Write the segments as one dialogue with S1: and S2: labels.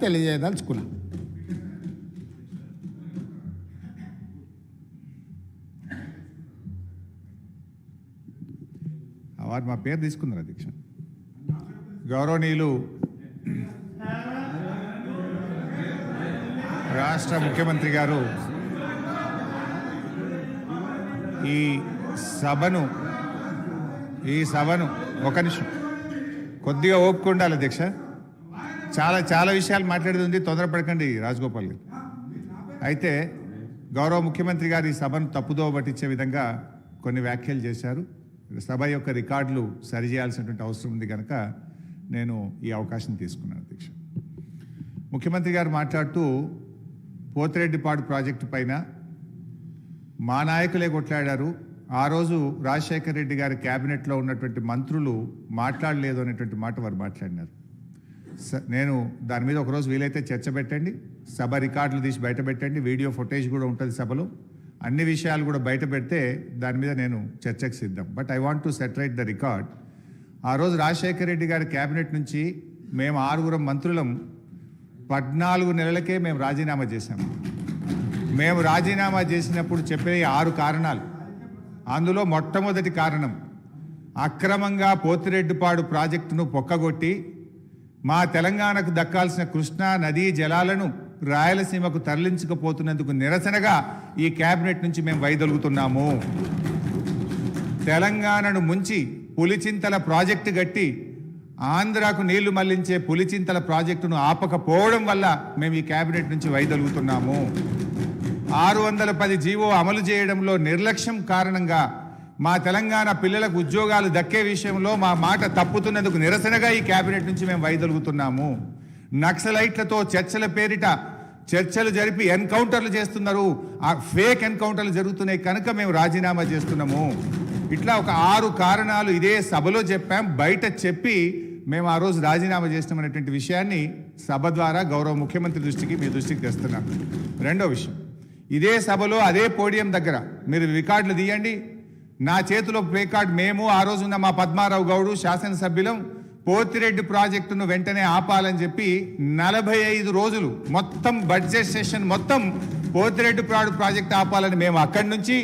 S1: తెలియజేయదలుచుకున్నా.
S2: వారు మా పేరు తీసుకున్నారు అధ్యక్ష. గౌరవనీయులు రాష్ట్ర ముఖ్యమంత్రి గారు ఈ సభను ఈ సభను ఒక నిమిషం కొద్దిగా ఓపుకుండాలి అధ్యక్ష. చాలా చాలా విషయాలు మాట్లాడేది ఉంది. తొందరపడకండి రాజగోపాల్ గారు. అయితే గౌరవ ముఖ్యమంత్రి గారు ఈ సభను తప్పుదోవ పట్టించే విధంగా కొన్ని వ్యాఖ్యలు చేశారు. సభ యొక్క రికార్డులు సరిచేయాల్సినటువంటి అవసరం ఉంది కనుక నేను ఈ అవకాశం తీసుకున్నాను అధ్యక్ష. ముఖ్యమంత్రి గారు మాట్లాడుతూ పోతిరెడ్డిపాడు ప్రాజెక్టు పైన మా నాయకులే కొట్లాడారు. ఆ రోజు రాజశేఖర రెడ్డి గారి క్యాబినెట్లో ఉన్నటువంటి మంత్రులు మాట్లాడలేదు అనేటువంటి మాట వారు మాట్లాడినారు. నేను దాని మీద ఒకరోజు వీలైతే చర్చ పెట్టండి సభ రికార్డులు తీసి బయట పెట్టండి వీడియో ఫుటేజ్ కూడా ఉంటుంది సభలో. అన్ని విషయాలు కూడా బయట పెడితే దాని మీద నేను చర్చకు సిద్ధం. But I want to reiterate the record. ఆ రోజు రాజశేఖర రెడ్డి గారి క్యాబినెట్ నుంచి మేము ఆరుగురం మంత్రులం పద్నాలుగు నెలలకే మేము రాజీనామా చేశాము మేము రాజీనామా చేసినప్పుడు చెప్పే ఆరు కారణాలు. అందులో మొట్టమొదటి కారణం అక్రమంగా పోతిరెడ్డిపాడు ప్రాజెక్టును పొక్కగొట్టి మా తెలంగాణకు దక్కాల్సిన కృష్ణా నదీ జలాలను రాయలసీమకు తరలించకపోతున్నందుకు నిరసనగా ఈ కేబినెట్ నుంచి మేము వైదొలుగుతున్నాము. తెలంగాణను ముంచి పులిచింతల ప్రాజెక్టు గట్టి ఆంధ్రాకు నీళ్ళు మళ్ళించే పులిచింతల ప్రాజెక్టును ఆపకపోవడం వల్ల మేము ఈ కేబినెట్ నుంచి వైదొలుగుతున్నాము. ఆరు వందల పది జీవో అమలు చేయడంలో నిర్లక్ష్యం కారణంగా మా తెలంగాణ పిల్లలకు ఉద్యోగాలు దక్కే విషయంలో మా మాట తప్పుతున్నందుకు నిరసనగా ఈ కేబినెట్ నుంచి మేము వైదొలుగుతున్నాము. నక్సలైట్లతో చర్చల పేరిట చర్చలు జరిపి ఎన్కౌంటర్లు చేస్తున్నారు. ఆ ఫేక్ ఎన్కౌంటర్లు జరుగుతున్నాయి కనుక మేము రాజీనామా చేస్తున్నాము. ఇట్లా ఒక ఆరు కారణాలు ఇదే సభలో చెప్పాం. బయట చెప్పి మేము ఆ రోజు రాజీనామా చేసినామనేటువంటి విషయాన్ని సభ ద్వారా గౌరవ ముఖ్యమంత్రి దృష్టికి మీ దృష్టికి తెస్తున్నాం రెండో విషయం. ఇదే సభలో అదే పోడియం దగ్గర మీరు రికార్డులు తీయండి. నా చేతిలో ప్లే కార్డ్ మేము ఆ రోజున మా పద్మారావు గౌడు శాసనసభ్యులం పోతిరెడ్డి ప్రాజెక్టును వెంటనే ఆపాలని చెప్పి నలభై ఐదు రోజులు మొత్తం బడ్జెట్ సెషన్ మొత్తం పోతిరెడ్డి ప్రాడు ప్రాజెక్ట్ ఆపాలని మేము అక్కడి నుంచి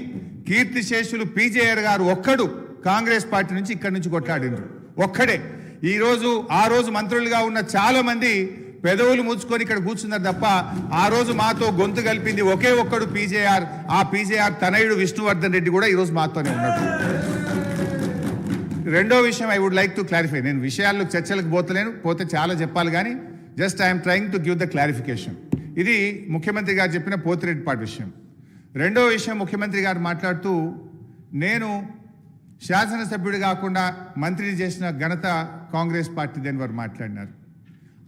S2: కీర్తిశేషులు పీజేఆర్ గారు ఒక్కడు కాంగ్రెస్ పార్టీ నుంచి ఇక్కడి నుంచి కొట్లాడిండ్రు. ఒక్కడే. ఈరోజు ఆ రోజు మంత్రులుగా ఉన్న చాలామంది పెదవులు ముంచుకొని ఇక్కడ కూర్చున్నారు తప్ప ఆ రోజు మాతో గొంతు కలిపింది ఒకే ఒక్కడు పీజేఆర్. ఆ పీజేఆర్ తనయుడు విష్ణువర్ధన్ రెడ్డి కూడా ఈరోజు మాతోనే ఉన్నాడు. రెండో విషయం I would like to clarify. నేను విషయాల్లో చర్చలకు పోతలేను పోతే చాలా చెప్పాలి కానీ just I'm trying to give the clarification. ఇది ముఖ్యమంత్రి గారు చెప్పిన పోతిరెడ్డిపాటి విషయం. రెండో విషయం ముఖ్యమంత్రి గారు మాట్లాడుతూ నేను శాసనసభ్యుడు కాకుండా మంత్రిని చేసిన ఘనత కాంగ్రెస్ పార్టీ అని వారు మాట్లాడినారు?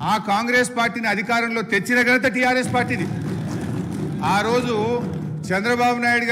S2: ఆ కాంగ్రెస్ పార్టీని అధికారంలో తెచ్చిన ఘనత టీఆర్ఎస్ పార్టీది. ఆ రోజు చంద్రబాబు నాయుడు